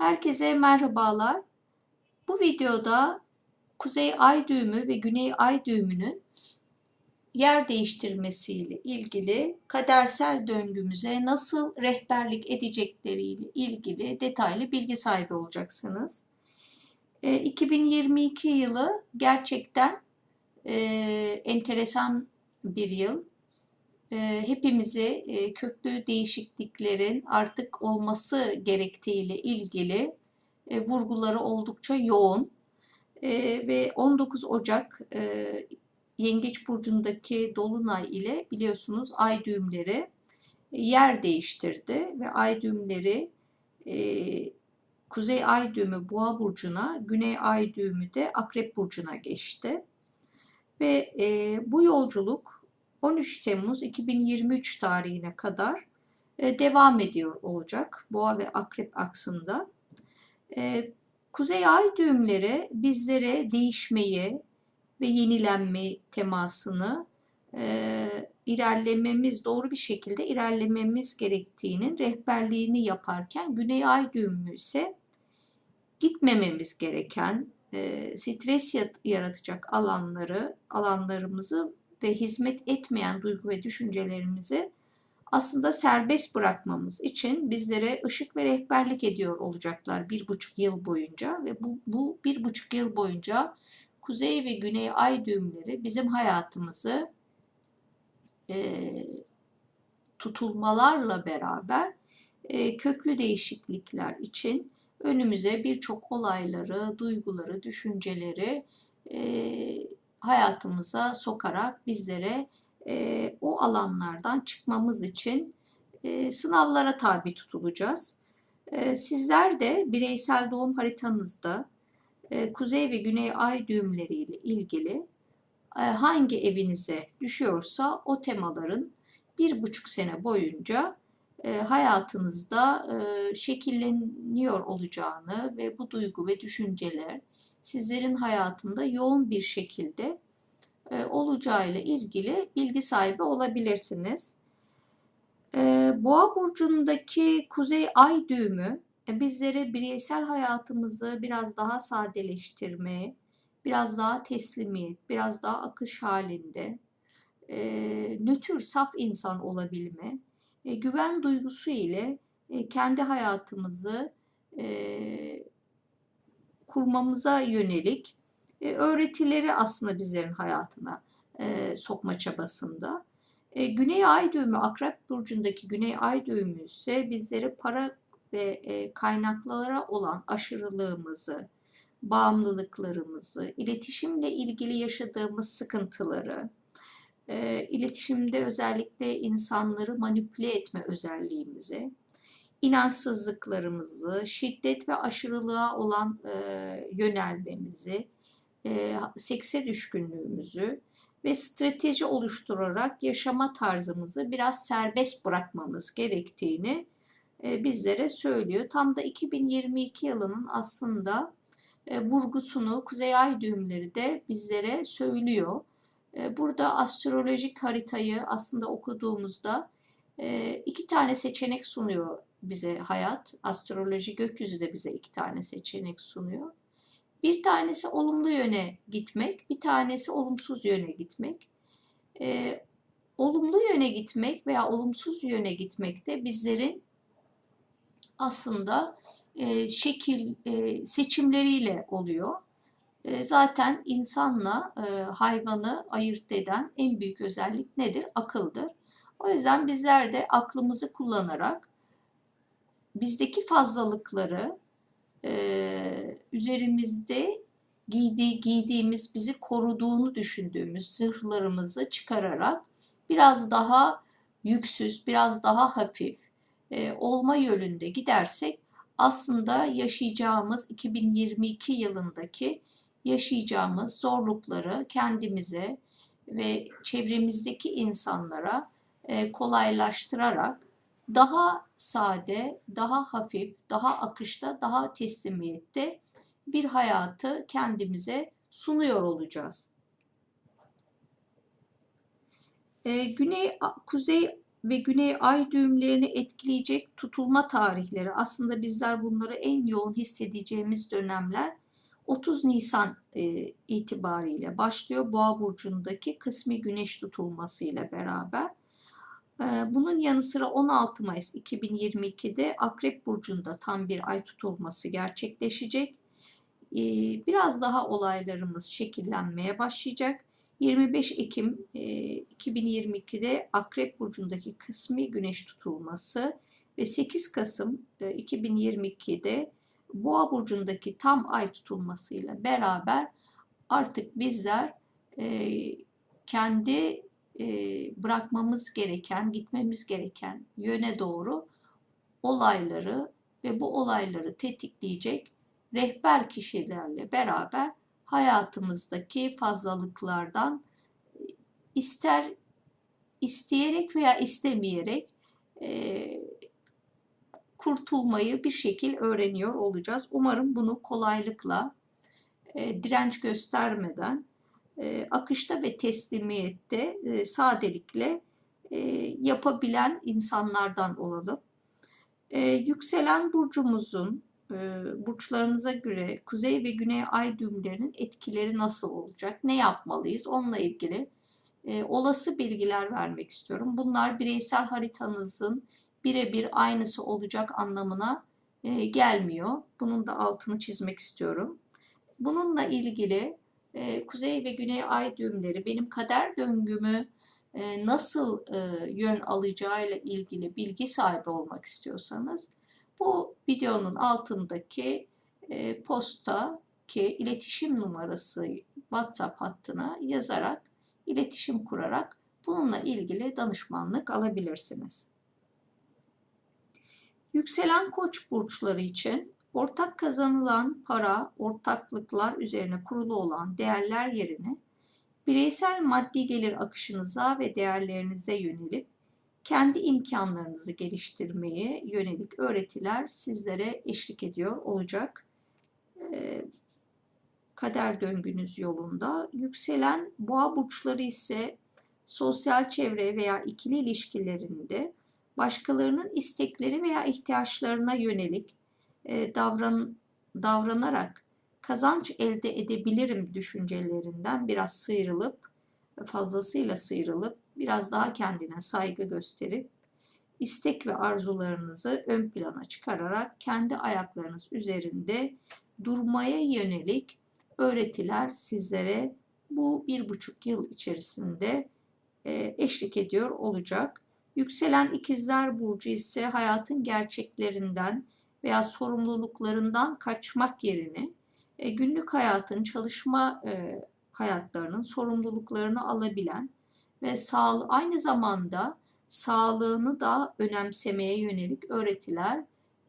Herkese merhabalar. Bu videoda Kuzey Ay düğümü ve Güney Ay düğümünün yer değiştirmesiyle ilgili kadersel döngümüze nasıl rehberlik edecekleriyle ilgili detaylı bilgi sahibi olacaksınız. 2022 e, yılı gerçekten e, enteresan bir yıl. E, hepimizi köklü değişikliklerin artık olması gerektiğiyle ilgili vurguları oldukça yoğun. Ve 19 Ocak Yengeç Burcu'ndaki Dolunay ile biliyorsunuz ay düğümleri yer değiştirdi ve ay düğümleri Kuzey ay düğümü Boğa burcuna, Güney ay düğümü de Akrep burcuna geçti. Ve e, bu yolculuk 13 Temmuz 2023 tarihine kadar e, devam ediyor olacak Boğa ve Akrep aksında. E, Kuzey ay düğümleri bizlere değişmeyi ve yenilenme temasını e, ilerlememiz, doğru bir şekilde ilerlememiz gerektiğinin rehberliğini yaparken Güney Ay düğümü ise gitmememiz gereken, stres yaratacak alanları, alanlarımızı ve hizmet etmeyen duygu ve düşüncelerimizi aslında serbest bırakmamız için bizlere ışık ve rehberlik ediyor olacaklar bir buçuk yıl boyunca. Ve bu, bu bir buçuk yıl boyunca kuzey ve güney ay düğümleri bizim hayatımızı e, tutulmalarla beraber e, köklü değişiklikler için önümüze birçok olayları, duyguları, düşünceleri e, hayatımıza sokarak bizlere e, o alanlardan çıkmamız için e, sınavlara tabi tutulacağız. E, sizler de bireysel doğum haritanızda e, kuzey ve güney ay düğümleriyle ilgili e, hangi evinize düşüyorsa o temaların bir buçuk sene boyunca e, hayatınızda e, şekilleniyor olacağını ve bu duygu ve düşünceler sizlerin hayatında yoğun bir şekilde e, olacağıyla ilgili bilgi sahibi olabilirsiniz. E, Boğa burcundaki kuzey ay düğümü e, bizlere bireysel hayatımızı biraz daha sadeleştirme, biraz daha teslimiyet, biraz daha akış halinde, e, nötr, saf insan olabilme, e, güven duygusu ile e, kendi hayatımızı e, kurmamıza yönelik e, öğretileri aslında bizlerin hayatına e, sokma çabasında. E, Güney Ay düğümü, Akrep Burcu'ndaki Güney Ay düğümü ise bizleri para ve e, kaynaklara olan aşırılığımızı, bağımlılıklarımızı, iletişimle ilgili yaşadığımız sıkıntıları, iletişimde özellikle insanları manipüle etme özelliğimizi, inançsızlıklarımızı, şiddet ve aşırılığa olan e, yönelmemizi, e, sekse düşkünlüğümüzü ve strateji oluşturarak yaşama tarzımızı biraz serbest bırakmamız gerektiğini e, bizlere söylüyor. Tam da 2022 yılının aslında e, vurgusunu Kuzey Ay düğümleri de bizlere söylüyor. E, burada astrolojik haritayı aslında okuduğumuzda iki tane seçenek sunuyor bize hayat. Astroloji gökyüzü de bize iki tane seçenek sunuyor. Bir tanesi olumlu yöne gitmek, bir tanesi olumsuz yöne gitmek. Ee, olumlu yöne gitmek veya olumsuz yöne gitmek de bizlerin aslında e, şekil e, seçimleriyle oluyor. E, zaten insanla e, hayvanı ayırt eden en büyük özellik nedir? Akıldır. O yüzden bizler de aklımızı kullanarak bizdeki fazlalıkları e, üzerimizde giydiği, giydiğimiz bizi koruduğunu düşündüğümüz zırhlarımızı çıkararak biraz daha yüksüz, biraz daha hafif, e, olma yönünde gidersek aslında yaşayacağımız 2022 yılındaki yaşayacağımız zorlukları kendimize ve çevremizdeki insanlara e, kolaylaştırarak daha sade, daha hafif, daha akışta, daha teslimiyette bir hayatı kendimize sunuyor olacağız. E, Güney Kuzey ve güney ay düğümlerini etkileyecek tutulma tarihleri. Aslında bizler bunları en yoğun hissedeceğimiz dönemler 30 Nisan e, itibariyle başlıyor. Boğa burcundaki kısmi güneş tutulması ile beraber. E, bunun yanı sıra 16 Mayıs 2022'de Akrep burcunda tam bir ay tutulması gerçekleşecek. E, biraz daha olaylarımız şekillenmeye başlayacak. 25 Ekim 2022'de Akrep Burcu'ndaki kısmi güneş tutulması ve 8 Kasım 2022'de Boğa Burcu'ndaki tam ay tutulmasıyla beraber artık bizler kendi bırakmamız gereken, gitmemiz gereken yöne doğru olayları ve bu olayları tetikleyecek rehber kişilerle beraber hayatımızdaki fazlalıklardan ister isteyerek veya istemeyerek e, kurtulmayı bir şekil öğreniyor olacağız. Umarım bunu kolaylıkla, e, direnç göstermeden, e, akışta ve teslimiyette e, sadelikle e, yapabilen insanlardan olalım. Yükselen burcumuzun e, burçlarınıza göre kuzey ve güney ay düğümlerinin etkileri nasıl olacak? Ne yapmalıyız? Onunla ilgili olası bilgiler vermek istiyorum. Bunlar bireysel haritanızın birebir aynısı olacak anlamına gelmiyor. Bunun da altını çizmek istiyorum. Bununla ilgili kuzey ve güney ay düğümleri benim kader döngümü nasıl e, yön alacağıyla ilgili bilgi sahibi olmak istiyorsanız bu videonun altındaki e, posta ki iletişim numarası WhatsApp hattına yazarak iletişim kurarak bununla ilgili danışmanlık alabilirsiniz. Yükselen koç burçları için ortak kazanılan para, ortaklıklar üzerine kurulu olan değerler yerine bireysel maddi gelir akışınıza ve değerlerinize yönelip kendi imkanlarınızı geliştirmeye yönelik öğretiler sizlere eşlik ediyor olacak. Ee, kader döngünüz yolunda. Yükselen boğa burçları ise sosyal çevre veya ikili ilişkilerinde başkalarının istekleri veya ihtiyaçlarına yönelik e, davran, davranarak kazanç elde edebilirim düşüncelerinden biraz sıyrılıp fazlasıyla sıyrılıp biraz daha kendine saygı gösterip istek ve arzularınızı ön plana çıkararak kendi ayaklarınız üzerinde durmaya yönelik öğretiler sizlere bu bir buçuk yıl içerisinde e, eşlik ediyor olacak. Yükselen ikizler burcu ise hayatın gerçeklerinden veya sorumluluklarından kaçmak yerine e, günlük hayatın, çalışma e, hayatlarının sorumluluklarını alabilen ve sağ, aynı zamanda sağlığını da önemsemeye yönelik öğretiler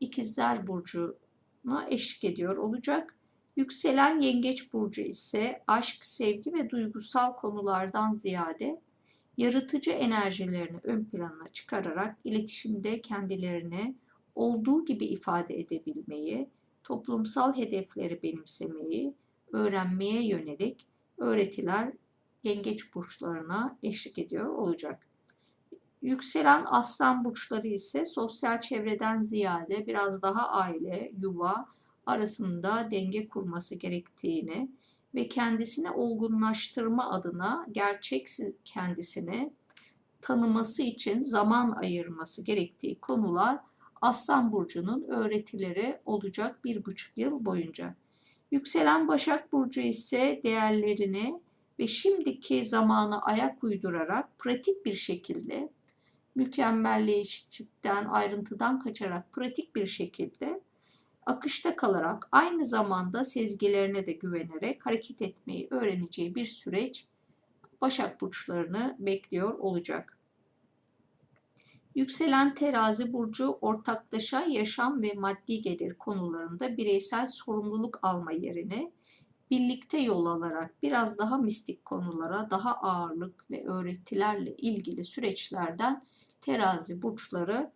İkizler Burcu'na eşlik ediyor olacak. Yükselen Yengeç Burcu ise aşk, sevgi ve duygusal konulardan ziyade yaratıcı enerjilerini ön plana çıkararak iletişimde kendilerini olduğu gibi ifade edebilmeyi, toplumsal hedefleri benimsemeyi, öğrenmeye yönelik öğretiler yengeç burçlarına eşlik ediyor olacak. Yükselen aslan burçları ise sosyal çevreden ziyade biraz daha aile, yuva arasında denge kurması gerektiğini ve kendisini olgunlaştırma adına gerçek kendisini tanıması için zaman ayırması gerektiği konular Aslan Burcu'nun öğretileri olacak bir buçuk yıl boyunca. Yükselen Başak Burcu ise değerlerini ve şimdiki zamana ayak uydurarak pratik bir şekilde mükemmelleyişlikten, ayrıntıdan kaçarak pratik bir şekilde akışta kalarak aynı zamanda sezgilerine de güvenerek hareket etmeyi öğreneceği bir süreç Başak burçlarını bekliyor olacak. Yükselen terazi burcu ortaklaşa yaşam ve maddi gelir konularında bireysel sorumluluk alma yerine birlikte yol alarak biraz daha mistik konulara, daha ağırlık ve öğretilerle ilgili süreçlerden terazi burçları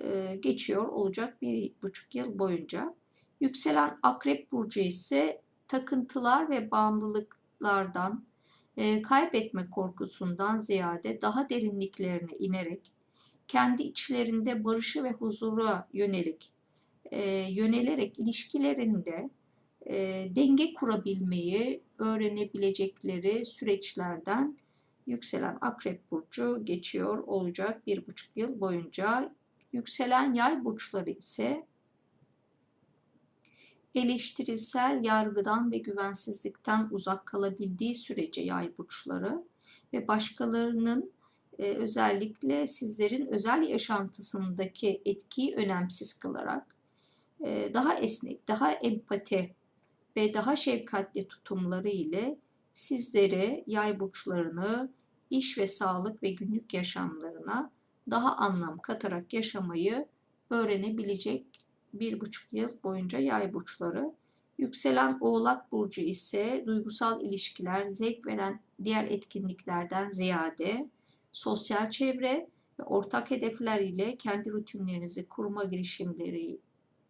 e, geçiyor olacak bir buçuk yıl boyunca. Yükselen akrep burcu ise takıntılar ve bağımlılıklardan, e, kaybetme korkusundan ziyade daha derinliklerine inerek kendi içlerinde barışı ve huzura yönelik e, yönelerek ilişkilerinde e, denge kurabilmeyi öğrenebilecekleri süreçlerden yükselen akrep burcu geçiyor olacak bir buçuk yıl boyunca. Yükselen yay burçları ise eleştirisel yargıdan ve güvensizlikten uzak kalabildiği sürece yay burçları ve başkalarının e, özellikle sizlerin özel yaşantısındaki etkiyi önemsiz kılarak e, daha esnek, daha empati ve daha şefkatli tutumları ile sizlere yay burçlarını iş ve sağlık ve günlük yaşamlarına daha anlam katarak yaşamayı öğrenebilecek bir buçuk yıl boyunca yay burçları. Yükselen oğlak burcu ise duygusal ilişkiler, zevk veren diğer etkinliklerden ziyade sosyal çevre ve ortak hedefler ile kendi rutinlerinizi kurma girişimleri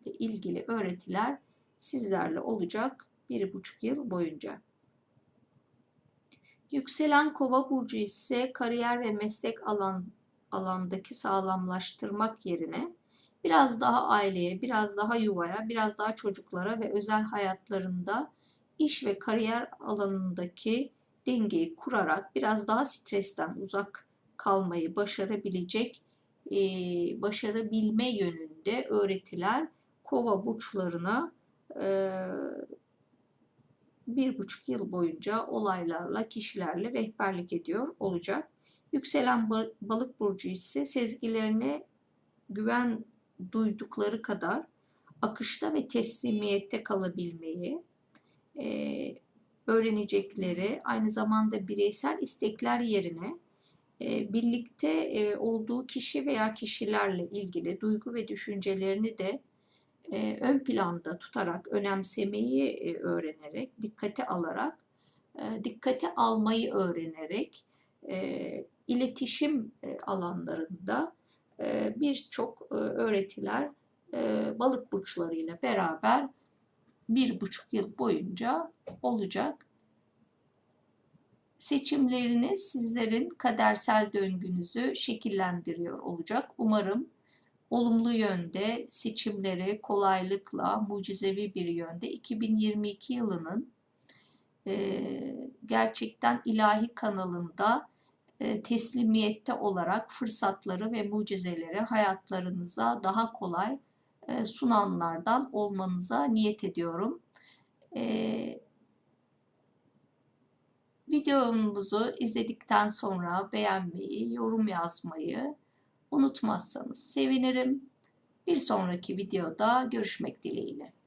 ile ilgili öğretiler sizlerle olacak bir buçuk yıl boyunca. Yükselen kova burcu ise kariyer ve meslek alan, alandaki sağlamlaştırmak yerine biraz daha aileye, biraz daha yuvaya, biraz daha çocuklara ve özel hayatlarında iş ve kariyer alanındaki dengeyi kurarak biraz daha stresten uzak kalmayı başarabilecek, e, başarabilme yönünde öğretiler kova burçlarına e, bir buçuk yıl boyunca olaylarla, kişilerle rehberlik ediyor olacak. Yükselen balık burcu ise sezgilerine güven duydukları kadar akışta ve teslimiyette kalabilmeyi e, öğrenecekleri, aynı zamanda bireysel istekler yerine birlikte olduğu kişi veya kişilerle ilgili duygu ve düşüncelerini de ön planda tutarak, önemsemeyi öğrenerek, dikkate alarak, dikkate almayı öğrenerek iletişim alanlarında birçok öğretiler balık burçlarıyla beraber bir buçuk yıl boyunca olacak. Seçimleriniz sizlerin kadersel döngünüzü şekillendiriyor olacak. Umarım olumlu yönde seçimleri kolaylıkla, mucizevi bir yönde 2022 yılının e, gerçekten ilahi kanalında e, teslimiyette olarak fırsatları ve mucizeleri hayatlarınıza daha kolay e, sunanlardan olmanıza niyet ediyorum. E, videomuzu izledikten sonra beğenmeyi, yorum yazmayı unutmazsanız sevinirim. Bir sonraki videoda görüşmek dileğiyle.